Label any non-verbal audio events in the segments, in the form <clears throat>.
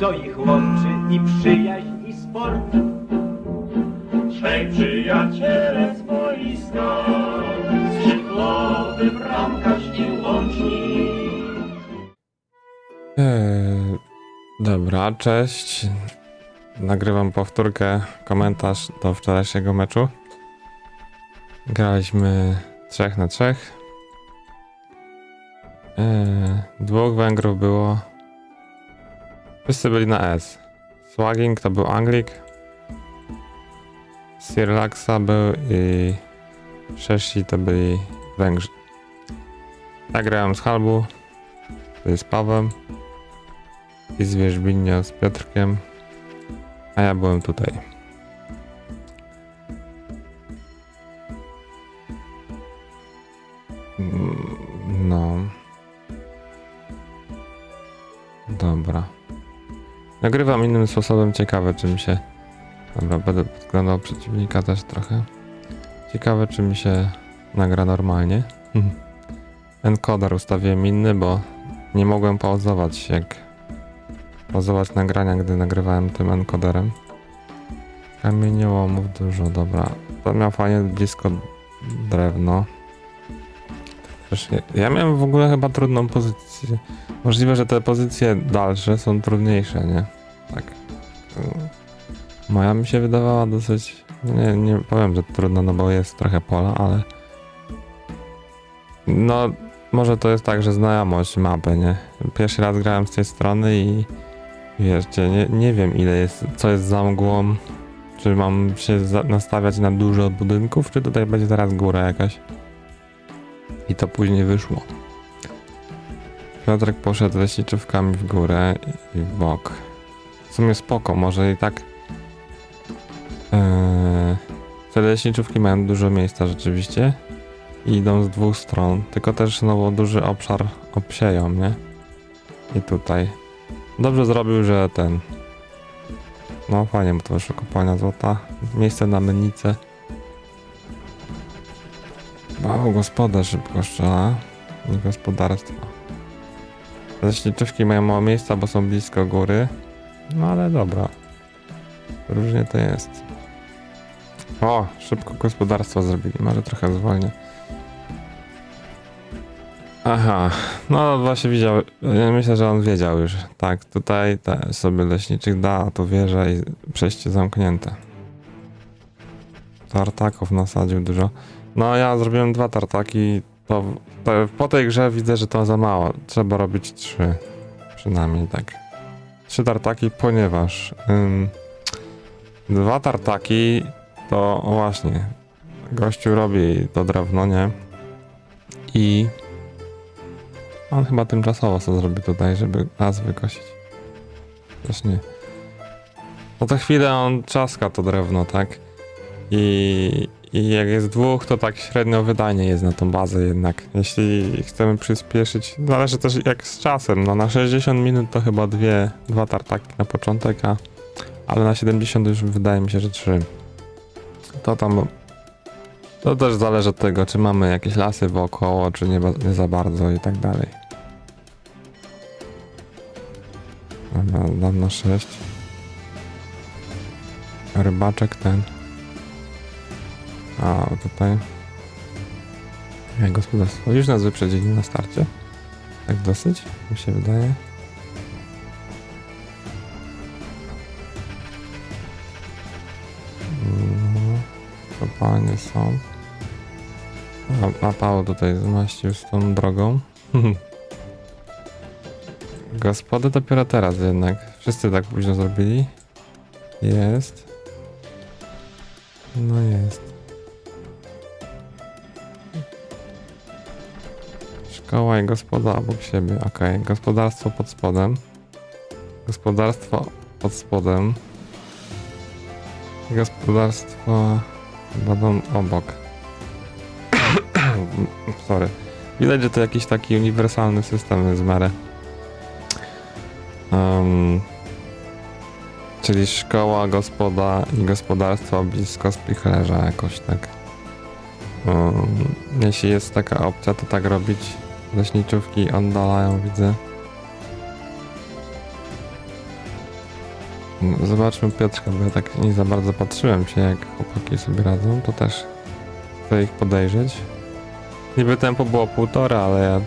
co ich łączy i przyjaźń i sport. Trzej przyjaciele z boiska, skrzydłowy bramkarz i łącznik. Eee, dobra, cześć. Nagrywam powtórkę, komentarz do wczorajszego meczu. Graliśmy 3 na 3. Eee, dwóch Węgrów było. Wszyscy byli na S. Swagging to był Anglik. Sirlaxa był i Szesi to byli Węgrzy. Ja grałem z Halbu, to z Pawłem i z Wierzbinio z Piotrkiem, a ja byłem tutaj. Mm, No. Dobra. Nagrywam innym sposobem, ciekawe czy mi się... Dobra, będę podglądał przeciwnika też trochę. Ciekawe czy mi się nagra normalnie. <laughs> Encoder ustawiłem inny, bo nie mogłem pauzować jak pauzować nagrania, gdy nagrywałem tym encoderem. Kamieniołomów dużo, dobra. To miał fajnie blisko drewno. Ja, miałem w ogóle chyba trudną pozycję. Możliwe, że te pozycje dalsze są trudniejsze, nie? Tak. Moja mi się wydawała dosyć. Nie, nie powiem, że trudno, no bo jest trochę pola, ale. No, może to jest tak, że znajomość mapy, nie? Pierwszy raz grałem z tej strony i wiecie, nie, nie wiem ile jest, co jest za mgłą. Czy mam się nastawiać na dużo budynków, czy tutaj będzie teraz góra jakaś? I to później wyszło. Piotrek poszedł leśniczówkami w górę i w bok. W sumie spoko, może i tak. Eee, te leśniczówki mają dużo miejsca rzeczywiście i idą z dwóch stron, tylko też znowu duży obszar obsieją, nie? I tutaj. Dobrze zrobił, że ten. No fajnie, bo to wyszło kopalnia złota. Miejsce na mennicę. Wow, gospodarz szybko strzela. Gospodarstwo. Leśniczówki mają mało miejsca, bo są blisko góry. No ale dobra. Różnie to jest. O, szybko gospodarstwo zrobili. Może trochę zwolnię. Aha, no właśnie widział, myślę, że on wiedział już. Tak, tutaj sobie leśniczych da, a tu wieża i przejście zamknięte. Tartaków nasadził dużo. No ja zrobiłem dwa tartaki, to to po tej grze widzę, że to za mało. Trzeba robić trzy. Przynajmniej tak. Trzy tartaki, ponieważ ym, dwa tartaki to właśnie gościu robi to drewno, nie? I on chyba tymczasowo co zrobi tutaj, żeby las wykosić. Też nie. No to chwilę on czaska to drewno, tak? I, I jak jest dwóch, to tak średnio wydanie jest na tą bazę jednak. Jeśli chcemy przyspieszyć, zależy też jak z czasem. No na 60 minut to chyba dwie, dwa tartaki na początek, a ale na 70 już wydaje mi się, że trzy. To tam to też zależy od tego, czy mamy jakieś lasy wokoło, czy nie, nie za bardzo i tak dalej. Dam na 6. Rybaczek ten. A, tutaj. Gospodarstwo. Już nas wyprzedzili na starcie. Tak dosyć, mi się wydaje. No, kopalnie są. A, a Paweł tutaj zmaścił z tą drogą. <laughs> Gospody dopiero teraz jednak. Wszyscy tak późno zrobili. Jest. No jest. Szkoła i gospoda obok siebie. Okej. Gospodarstwo pod spodem. Gospodarstwo pod spodem. Gospodarstwo będą obok. <coughs> Sorry. Widać, że to jakiś taki uniwersalny system jest w. Em, czyli szkoła, gospoda i gospodarstwo blisko spichlerza jakoś tak. Em, jeśli jest taka opcja, to tak robić. Leśniczówki oddalają, widzę. No, Zobaczmy Piotrka, bo ja tak nie za bardzo patrzyłem się, jak chłopaki sobie radzą. To też chcę ich podejrzeć. Niby tempo było półtora, ale ja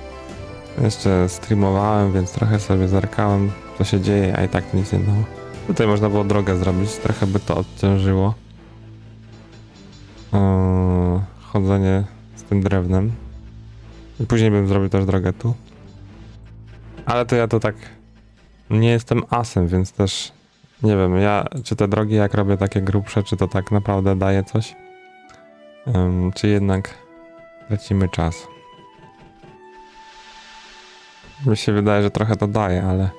jeszcze streamowałem, więc trochę sobie zerkałem, co się dzieje, a i tak nic nie dało. Tutaj można było drogę zrobić, trochę by to odciążyło. Eee, chodzenie z tym drewnem. I później bym zrobił też drogę tu. Ale to ja to tak nie jestem asem, więc też nie wiem, ja czy te drogi jak robię takie grubsze, czy to tak naprawdę daje coś? Em, czy jednak tracimy czas? Mi się wydaje, że trochę to daje, ale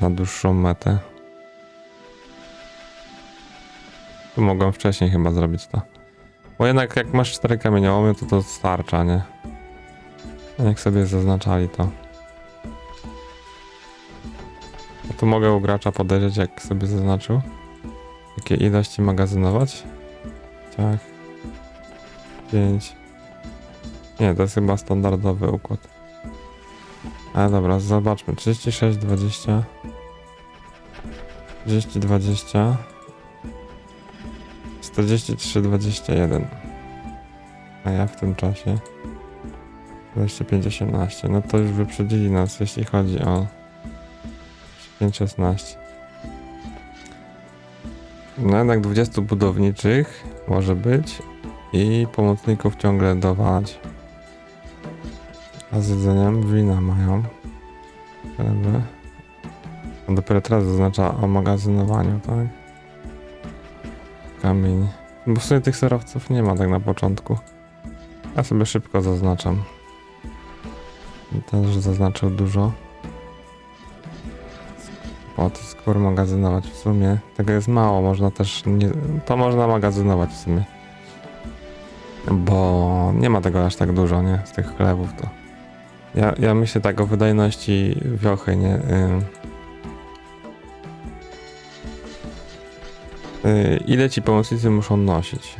na dłuższą metę. Tu mogłem wcześniej chyba zrobić to. Bo jednak jak masz cztery kamieniołomy, to to starcza, nie? Jak sobie zaznaczali to. A tu mogę u gracza podejrzeć, jak sobie zaznaczył. Jakie ilości magazynować? Tak. 5. Nie, to jest chyba standardowy układ. Ale dobra, zobaczmy. 36, 20. 30, 20. 43, 21. A ja w tym czasie 25, 18. No to już wyprzedzili nas, jeśli chodzi o 5, 16. No jednak 20 budowniczych może być i pomocników ciągle dowalać. A z jedzeniem wina mają. Żeby... On dopiero teraz zaznacza o magazynowaniu, tak? Kamień. Bo w sumie tych surowców nie ma tak na początku. Ja sobie szybko zaznaczam. Też zaznaczył dużo. Po to skór magazynować w sumie. Tego jest mało, można też nie... To można magazynować w sumie. Bo nie ma tego aż tak dużo, nie? Z tych chlebów to. Ja, ja myślę tak o wydajności wiochy, nie? Ym. Y, ile ci pomocnicy muszą nosić?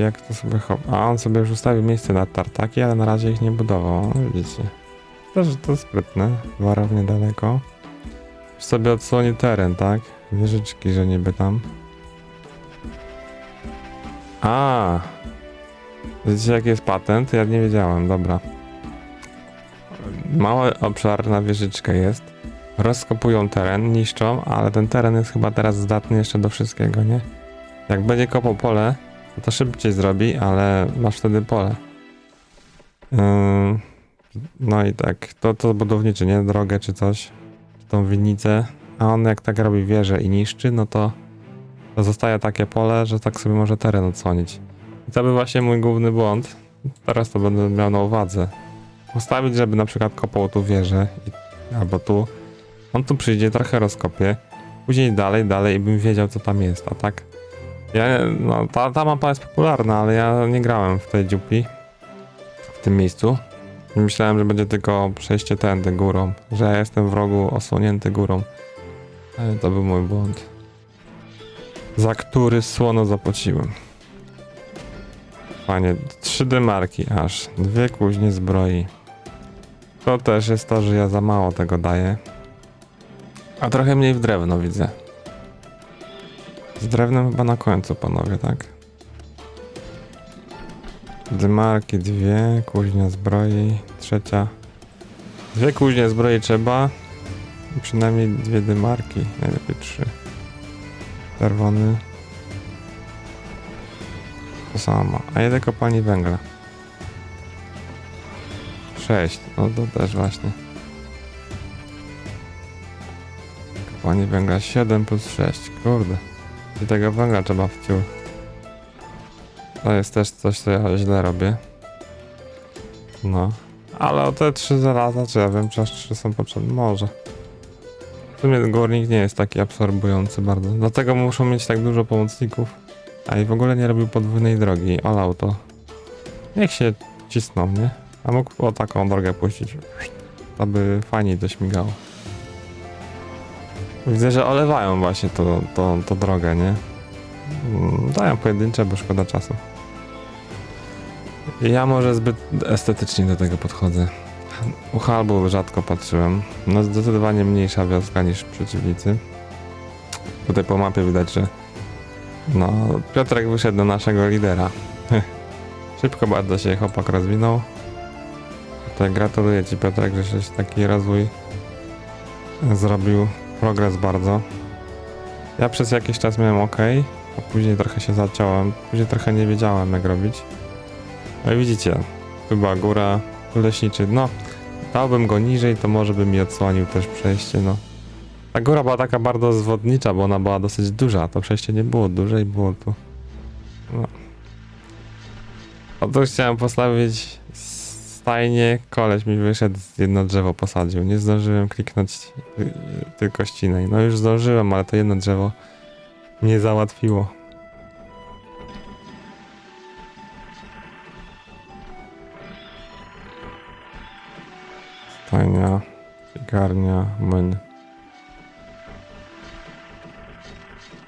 Jak to sobie hop... A on sobie już ustawił miejsce na tartaki, ale na razie ich nie budował, no, widzicie. To, że to sprytne, warownie daleko. Już sobie odsłoni teren, tak? Wieżyczki, że niby tam. A, Wiecie jaki jest patent? Ja nie wiedziałem, dobra. Mały obszar na wieżyczkę jest. Rozkopują teren, niszczą, ale ten teren jest chyba teraz zdatny jeszcze do wszystkiego, nie? Jak będzie kopał pole, to, szybciej zrobi, ale masz wtedy pole. Ym, no i tak, to, to budowniczy, nie? Drogę czy coś, czy tą winnicę. A on jak tak robi wieżę i niszczy, no to, to zostaje takie pole, że tak sobie może teren odsłonić. I to był właśnie mój główny błąd. Teraz to będę miał na uwadze. Ustawić, żeby na przykład kopał tu wieżę, i, albo tu. On tu przyjdzie, trochę rozkopie. Później dalej, dalej i bym wiedział, co tam jest, a tak. Ja, no, ta, ta mapa jest popularna, ale ja nie grałem w tej dziupi. W tym miejscu. Myślałem, że będzie tylko przejście tędy górą, że ja jestem w rogu osłonięty górą. Ale to był mój błąd. Za który słono zapłaciłem. Panie, trzy dymarki aż, dwie kuźnie zbroi. To też jest to, że ja za mało tego daję. A trochę mniej w drewno widzę. Z drewnem chyba na końcu, panowie, tak? Dymarki dwie, kuźnia zbroi, trzecia. Dwie kuźnie zbroi trzeba. I przynajmniej dwie dymarki, najlepiej trzy. Czerwony. To samo. A ile kopalni węgla? Sześć. No to też właśnie. Kopalni węgla 7 plus 6. Kurde. I tego węgla trzeba wciół. To jest też coś, co ja źle robię. No. Ale te trzy żelaza, czy ja wiem, czy aż trzy są potrzebne? Może. W sumie górnik nie jest taki absorbujący bardzo. Dlatego muszą mieć tak dużo pomocników. A i w ogóle nie robił podwójnej drogi. Olał to. Niech się cisną, nie? A mógł o taką drogę puścić. To by fajniej to śmigało. Widzę, że olewają właśnie to, to, to drogę, nie? Mm, Dają pojedyncze, bo szkoda czasu. Ja może zbyt estetycznie do tego podchodzę. U Halbu rzadko patrzyłem. No zdecydowanie mniejsza wioska niż przeciwnicy. Tutaj po mapie widać, że no Piotrek wyszedł do naszego lidera. <laughs> Szybko bardzo się chłopak rozwinął. Tutaj gratuluję Ci Piotrek, że żeś taki rozwój zrobił. Progres bardzo. Ja przez jakiś czas miałem ok, a później trochę się zaciąłem. Później trochę nie wiedziałem jak robić. No i widzicie, tu była góra, tu leśniczy. No, dałbym go niżej, to może by mi odsłonił też przejście, no. Ta góra była taka bardzo zwodnicza, bo ona była dosyć duża. To przejście nie było duże i było tu. No. Oto chciałem postawić stajnie, koleś mi wyszedł, jedno drzewo posadził. Nie zdążyłem kliknąć y, tylko ścinej. No już zdążyłem, ale to jedno drzewo mnie załatwiło. Stajnia, piekarnia, młyn.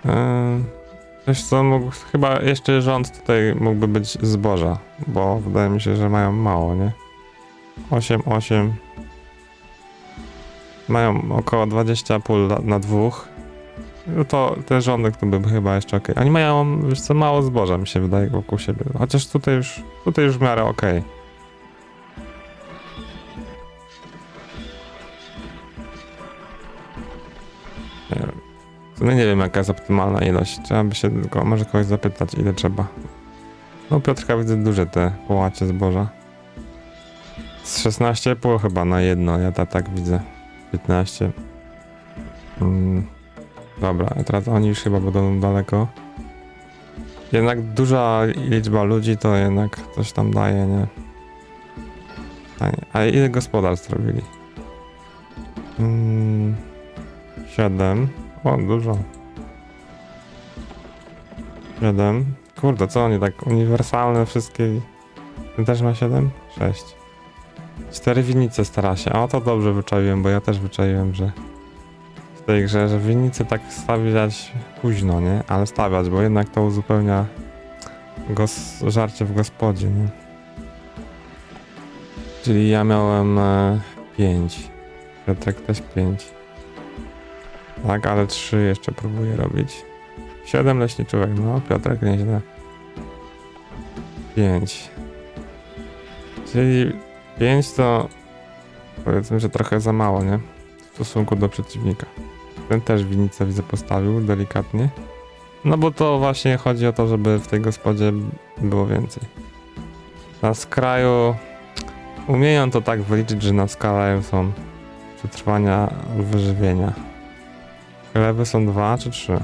Eee, Wiesz co, mógł, chyba jeszcze rząd tutaj mógłby być zboża, bo wydaje mi się, że mają mało, nie? 8, 8. Mają około 20 pól na, dwóch. No to ten rządek to by chyba jeszcze ok. Oni mają, wiesz co, mało zboża mi się wydaje wokół siebie. Chociaż tutaj już, tutaj już w miarę ok. No nie wiem jaka jest optymalna ilość. Trzeba by się tylko może kogoś zapytać ile trzeba. No Piotrka widzę duże te połacie zboża. Z 16 pół chyba na jedno, ja ta, tak widzę. 15. Mm. Dobra, teraz oni już chyba będą daleko. Jednak duża liczba ludzi to jednak coś tam daje, nie? A ile gospodarstw robili? Mm. 7. O, dużo. 7. Kurde, co oni tak uniwersalne wszystkie. Ten też ma 7? 6. Cztery winnice stara się. O, to dobrze wyczaiłem, bo ja też wyczaiłem, że w tej grze, że winnice tak stawiać późno, nie? Ale stawiać, bo jednak to uzupełnia gos żarcie w gospodzie, nie? Czyli ja miałem 5. Piotrek też 5. Tak, ale 3 jeszcze próbuję robić. 7 leśniczówek, no Piotrek nieźle. 5. Czyli 5 to powiedzmy, że trochę za mało, nie? W stosunku do przeciwnika. Ten też winnicę widzę postawił delikatnie. No bo to właśnie chodzi o to, żeby w tej gospodzie było więcej. Na skraju umieją to tak wyliczyć, że na skalę są przetrwania wyżywienia. Chlewy są dwa czy trzy?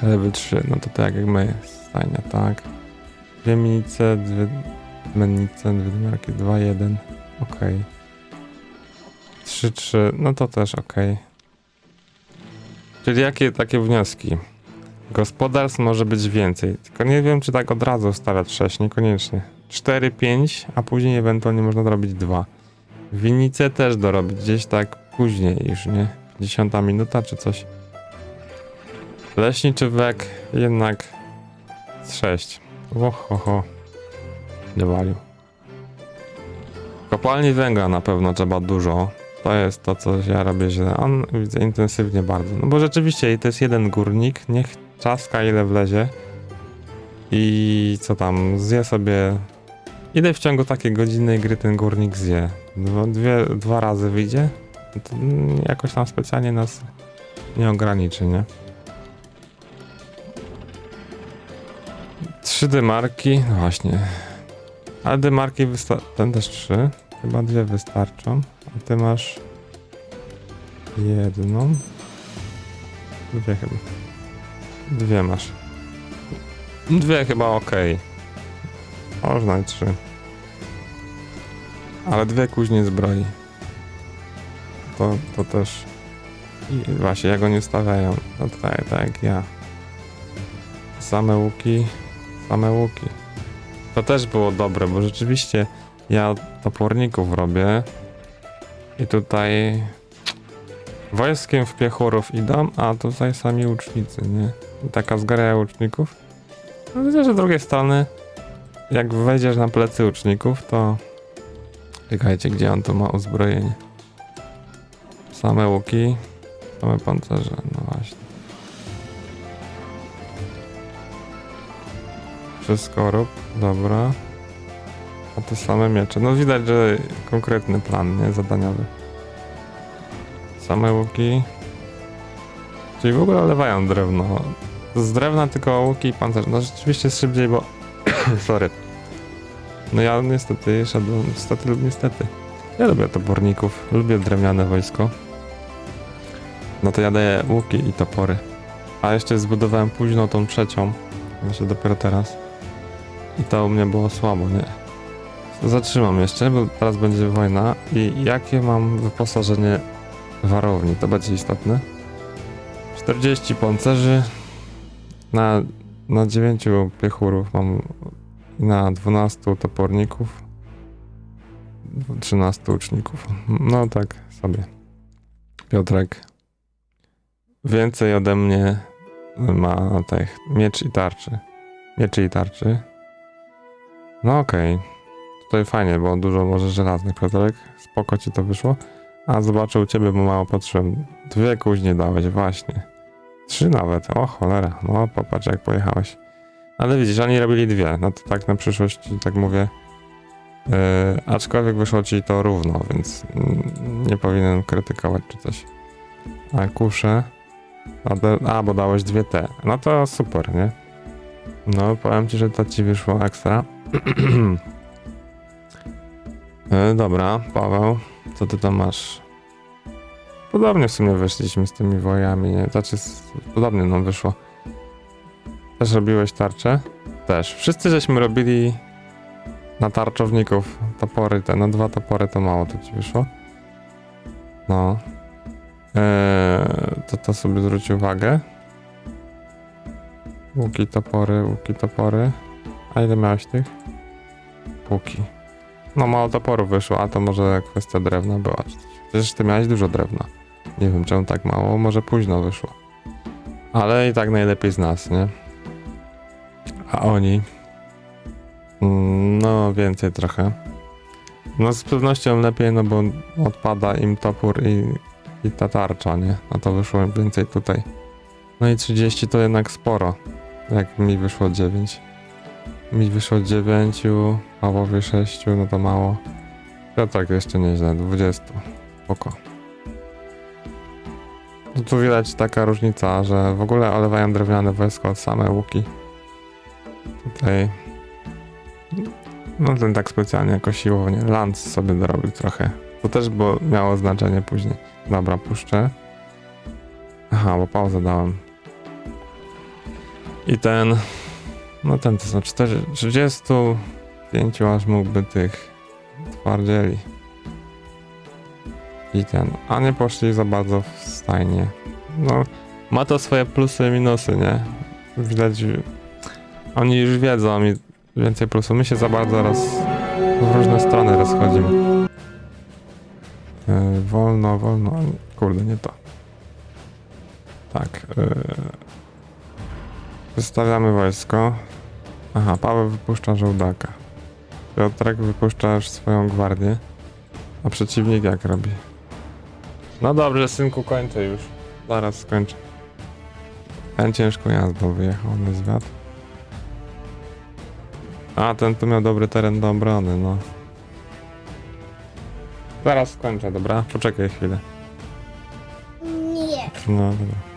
Chlewy trzy, no to tak jak my, stajnia, tak. Dwie minice, dwie mennice, jeden, okej. Trzy, trzy, no to też okej. Czyli jakie takie wnioski? Gospodarstw może być więcej, tylko nie wiem, czy tak od razu stawiać 6, niekoniecznie. 4, 5, a później ewentualnie można dorobić 2. Winnicę też dorobić gdzieś tak później już, nie? 50 minuta czy coś. Leśniczy wek jednak z 6. Oho, ho. Nie walił. Kopalni węgla na pewno trzeba dużo. To jest to, co ja robię źle. On widzę intensywnie bardzo. No bo rzeczywiście to jest jeden górnik. Niech czaska ile wlezie. I co tam, zje sobie. Ile w ciągu takiej godzinnej gry ten górnik zje? Dwa, dwie, dwa razy wyjdzie? To mm, jakoś tam specjalnie nas nie ograniczy, nie? Trzy dymarki, no właśnie. Ale dymarki wystarczą. Ten też trzy. Chyba dwie wystarczą. A ty masz jedną. Dwie chyba. Dwie masz. Dwie chyba ok. Można i trzy. Ale dwie kuźnie zbroi. To, to też. I właśnie, jak oni stawiają. No tak, tak ja. Same łuki. Same łuki. To też było dobre, bo rzeczywiście ja toporników robię i tutaj wojskiem w piechurów idą, a tutaj sami łucznicy, nie? I taka zgraja łuczników. No widzę, że z drugiej strony jak wejdziesz na plecy łuczników, to czekajcie, gdzie on tu ma uzbrojenie. Same łuki, same pancerze, no rób, dobra. A te same miecze. No widać, że konkretny plan, nie? Zadaniowy. Same łuki. Czyli w ogóle lewają drewno. Z drewna tylko łuki i pancerze. No rzeczywiście szybciej, bo... <coughs> Sorry. No ja niestety szedłem, niestety lub niestety. Ja lubię toporników, lubię drewniane wojsko. No to ja daję łuki i topory. A jeszcze zbudowałem późno tą trzecią. Właśnie dopiero teraz. I to u mnie było słabo, nie? Zatrzymam jeszcze, bo teraz będzie wojna. I jakie mam wyposażenie warowni? To będzie istotne. 40 pancerzy. Na, na 9 piechurów mam na 12 toporników. 13 łuczników. No tak sobie. Piotrek więcej ode mnie ma tych miecz i tarczy. Mieczy i tarczy. No okej. Tutaj fajnie, bo dużo może żelaznych Piotrek. Spoko ci to wyszło. A zobaczę u ciebie, bo mało patrzyłem. Dwie kuźnie dałeś, właśnie. Trzy nawet. O cholera. No popatrz jak pojechałeś. Ale widzisz, oni robili dwie. No to tak na przyszłość tak mówię. Yy, aczkolwiek wyszło ci to równo, więc nie powinienem krytykować czy coś. A kusze. A, a, bo dałeś dwie te. No to super, nie? No, powiem ci, że to ci wyszło ekstra. <clears throat> E, dobra, Paweł, co ty tam masz? Podobnie w sumie wyszliśmy z tymi wojami, nie? Znaczy, podobnie nam wyszło. Też robiłeś tarczę? Też. Wszyscy żeśmy robili na tarczowników topory, te, na dwa topory to mało to ci wyszło. No. Eee, to to sobie zwróć uwagę. Łuki, topory, łuki, topory. A ile miałeś tych? Łuki. No mało toporów wyszło, a to może kwestia drewna była. Przecież ty miałeś dużo drewna. Nie wiem czemu tak mało, może późno wyszło. Ale i tak najlepiej z nas, nie? A oni? Mm, No, więcej trochę. No z pewnością lepiej, no bo odpada im topór i, i ta tarcza, nie? No to wyszło więcej tutaj. No i 30 to jednak sporo. Jak mi wyszło 9. Mi wyszło 9, Pawłowi 6, no to mało. Piotrek jeszcze nieźle, 20. Spoko. No tu widać taka różnica, że w ogóle olewają drewniane wojsko od same łuki. Tutaj no ten tak specjalnie jako siłownie. Lance sobie dorobił trochę. To też było, miało znaczenie później. Dobra, puszczę. Aha, bo pauzę dałem. I ten... No ten to są 4, 35 aż mógłby tych twardzieli. I ten. A nie poszli za bardzo w stajnie. No, ma to swoje plusy i minusy, nie? Widać... Oni już wiedzą i więcej plusów. My się za bardzo roz... w różne strony rozchodzimy. Yy, wolno, wolno. Kurde, nie to. Tak. Yy... Wystawiamy wojsko. Aha, Paweł wypuszcza żołdaka. Piotrek wypuszcza już swoją gwardię. A przeciwnik jak robi? No dobrze, synku, kończę już. Zaraz skończę. Ten ciężką jazdą wyjechał na zwiat. A, ten tu miał dobry teren do obrony, no. Zaraz skończę, dobra? Poczekaj chwilę. Nie. No, dobra.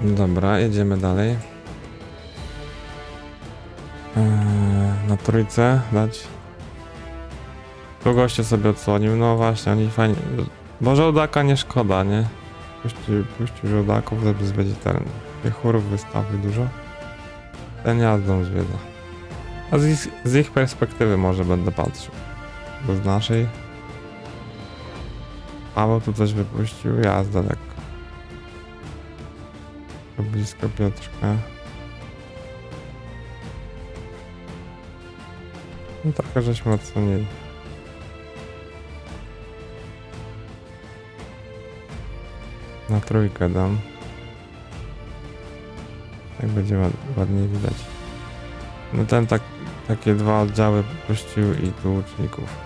Dobra, jedziemy dalej. Eee, na trójce dać. Tu sobie odsłonił, no właśnie, oni fajnie... Bo żołdaka nie szkoda, nie? Puścił, puścił żołdaków, żeby zwiedzić teren. Piechurów wystawy dużo. Ten jazdą zwiedza. A z ich, z ich perspektywy może będę patrzył. Bo z naszej... Paweł tu coś wypuścił, jazda lekko. Blisko Piotrka. No trochę żeśmy odsłonili. Na trójkę dam. Tak będzie ład, ładniej widać. No ten tak, takie dwa oddziały puścił i tu łuczników.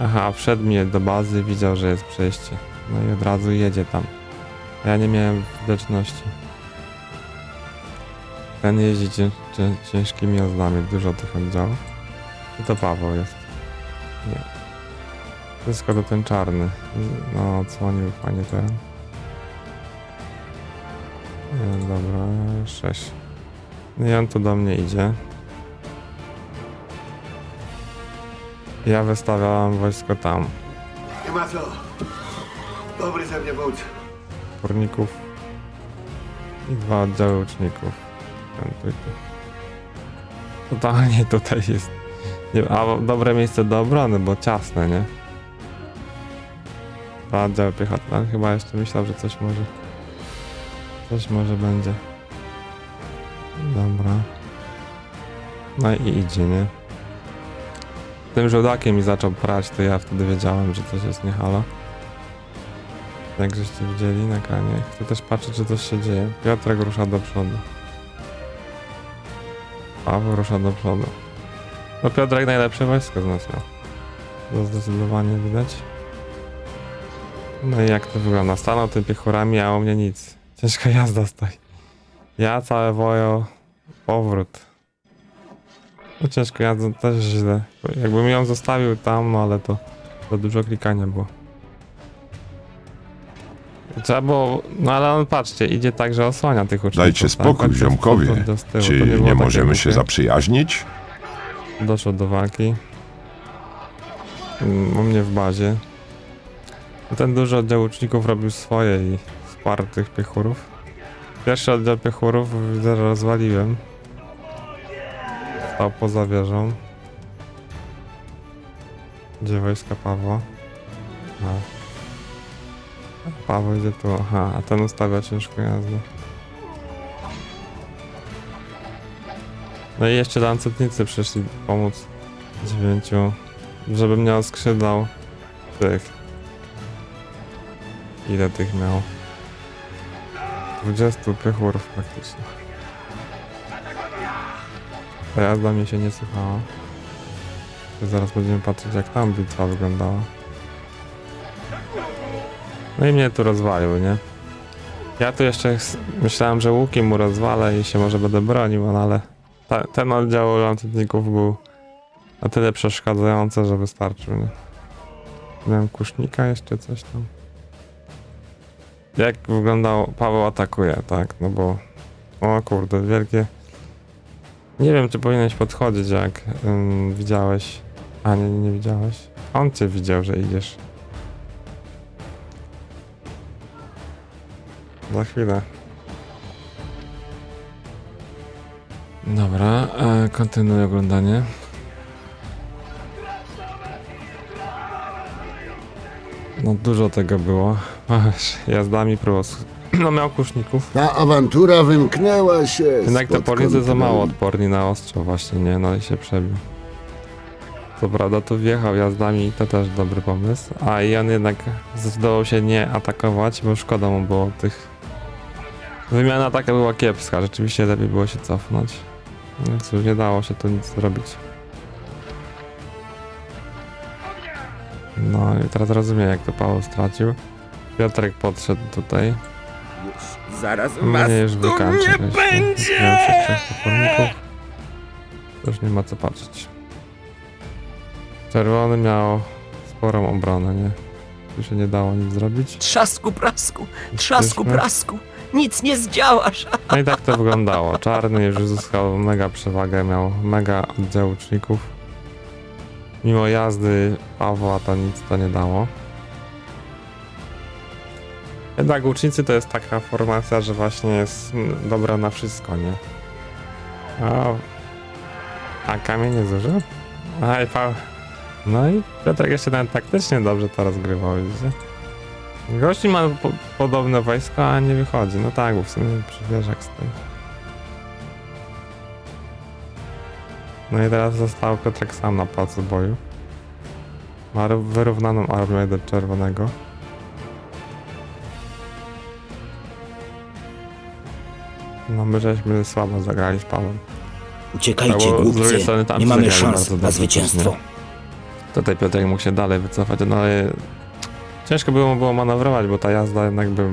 Aha, wszedł mnie do bazy, widział, że jest przejście. No i od razu jedzie tam. Ja nie miałem widoczności. Ten jeździ cię, cię, ciężkimi jazdami, dużo tych oddziałów. I to Paweł jest. Nie. Wszystko to ten czarny. No, odsłonił fajnie teren. Nie, dobra, 6. No i on tu do mnie idzie. Ja wystawiałam wojsko tam. Nie ma co. Dobry ze mnie wódz. Porników i dwa oddziały uczniów. Totalnie tutaj jest. Nie, a dobre miejsce do obrony, bo ciasne, nie? Piechotne, ale chyba jeszcze myślał, że coś może. Coś może będzie. Dobra. No i idzie, nie? Tym żołdakiem mi zaczął prać, to ja wtedy wiedziałem, że coś jest nie halo. Jak żeście widzieli na ekranie. Chcę też patrzeć, czy coś się dzieje. Piotrek rusza do przodu. Paweł rusza do przodu. No Piotrek najlepsze wojsko z nas miał. To zdecydowanie widać. No i jak to wygląda? Stanął tym piechurami, a u mnie nic. Ciężka jazda stoi. Ja całe wojo. Powrót. No ciężko jazda też źle. Jakbym ją zostawił tam, no ale to za dużo klikania było. Trzeba było, no ale on patrzcie, idzie tak, że osłania tych uczniów. Dajcie spokój, ziomkowie. Czy nie możemy się zaprzyjaźnić? Doszło do walki. Mm, U mnie w bazie. Ten duży oddział łuczników robił swoje i wsparł tych piechurów. Pierwszy oddział piechurów widzę, że rozwaliłem. Stał poza wieżą. Gdzie wojska Pawła? A. Paweł idzie tu, aha, a ten ustawia ciężką jazdę. No i jeszcze lancetnicy przyszli pomóc dziewięciu, żebym nie oskrzydlał tych. Ile tych miał? 20 piechurów praktycznie. Ta jazda mnie się nie słuchała. Zaraz będziemy patrzeć jak tam bitwa wyglądała. No i mnie tu rozwalił, nie? Ja tu jeszcze myślałem, że łukiem mu rozwalę i się może będę bronił, no ale ta, ten oddział lancetników był na tyle przeszkadzający, że wystarczył, nie? Miałem kusznika jeszcze coś tam. Jak wyglądał Paweł atakuje, tak? No bo o kurde, wielkie nie wiem, czy powinieneś podchodzić, jak ym, widziałeś. A nie, nie widziałeś. On cię widział, że idziesz. Za chwilę. Dobra, e, kontynuuję oglądanie. No dużo tego było. Aż jazdami pros. No miał kuszników. Ta awantura wymknęła się. Jednak te spod policy za mało kontroli. odporni na ostrze właśnie, nie? No i się przebił. Co prawda tu wjechał jazdami i to też dobry pomysł. A i on jednak zdecydował się nie atakować, bo szkoda mu było tych... Wymiana taka była kiepska, rzeczywiście lepiej było się cofnąć. No cóż, nie dało się tu nic zrobić. No i teraz rozumiem jak to Paweł stracił. Piotrek podszedł tutaj. Zaraz Mnie was już tu wykańczy. nie będzie! Już nie ma co patrzeć. Czerwony miał sporą obronę, nie? Tu się nie dało nic zrobić. Trzasku prasku, trzasku Jesteśmy. prasku, nic nie zdziałasz. No i tak to wyglądało. Czarny już uzyskał mega przewagę, miał mega oddział łuczników. Mimo jazdy Pawła to nic to nie dało. Jednak łucznicy to jest taka formacja, że właśnie jest dobra na wszystko, nie? A kamień nie zużył? Aj, Paweł. No i Piotrek jeszcze nawet taktycznie dobrze to rozgrywał, widzicie? Gości ma po podobne wojsko, a nie wychodzi. No tak, bo w sumie przy wieżach stoi. No i teraz został Piotrek sam na placu boju. Ma ró- wyrównaną armię do czerwonego. No my żeśmy słabo zagrali z Pawłem. Uciekajcie, z głupcy. drugiej strony Nie mamy szans na zwycięstwo. Tutaj Piotrek mógł się dalej wycofać, no ale ciężko było mu było manewrować, bo ta jazda jednak by,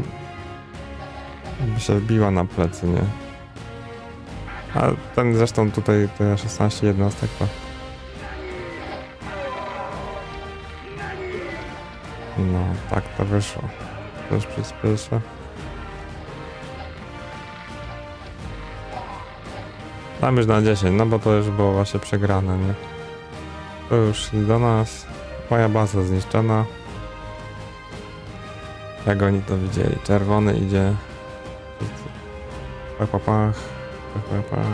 by się wbiła na plecy, nie? A ten zresztą tutaj te 16 jednostek to... No, tak to wyszło. Też przyspieszę. Tam już na 10, no bo to już było właśnie przegrane, nie? To już do nas. Moja baza zniszczona. Jak oni to widzieli? Czerwony idzie. Pach, pach, pach. Pach, pach.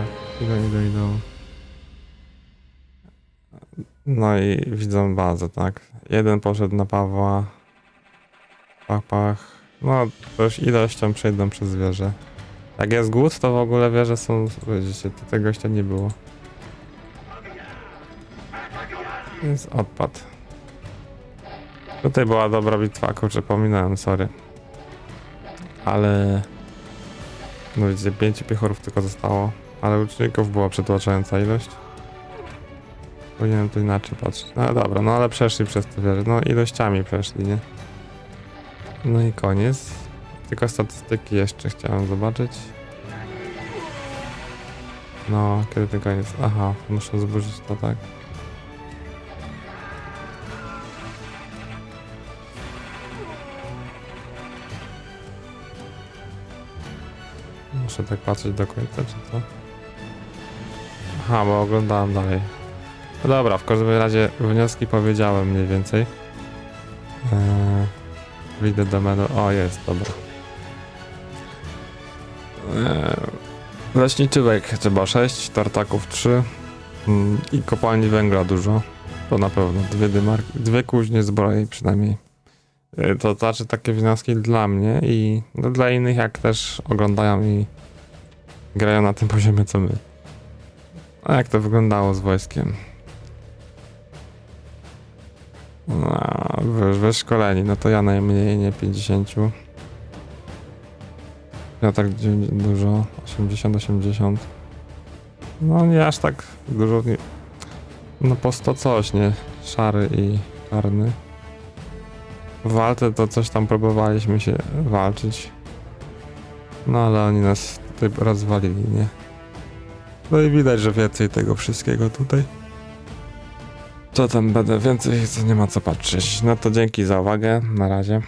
Idą, idą, idą. No i widzą bazę, tak? Jeden poszedł na Pawła. Pach, pach. No, to już ilością przejdą przez wieżę. Jak jest głód, to w ogóle wieże są... Widzicie, tego gościa nie było. Więc odpad. Tutaj była dobra bitwa, kurczę, pominąłem, sorry. Ale... No widzicie, pięciu piechorów tylko zostało. Ale uczniów była przytłaczająca ilość. Powinienem tu inaczej patrzeć. No dobra, no ale przeszli przez te wieże. No ilościami przeszli, nie? No i koniec. Tylko statystyki jeszcze chciałem zobaczyć. No, kiedy ten koniec? Aha, muszę zburzyć to tak. Muszę tak patrzeć do końca, czy co? Aha, bo oglądałem dalej. No dobra, w każdym razie wnioski powiedziałem mniej więcej. Eee, wyjdę do menu. O, jest, dobra. Eee, leśniczywek trzeba 6, tartaków 3 mm, i kopalni węgla dużo. To na pewno. Dwie, dymar- dwie kuźnie zbroi przynajmniej. Eee, To znaczy takie wnioski dla mnie i no, dla innych, jak też oglądają i grają na tym <laughs> poziomie co my. A jak to wyglądało z wojskiem? No, wy, wyszkoleni, no to ja najmniej, nie 50. Ja tak dużo, 80, 80. No nie aż tak dużo, nie. no po 100 coś, nie? Szary i czarny. W walce to coś tam próbowaliśmy się walczyć. No ale oni nas tutaj rozwalili, nie? No i widać, że więcej tego wszystkiego tutaj. Co tam będę więcej, co nie ma co patrzeć. No to dzięki za uwagę. Na razie.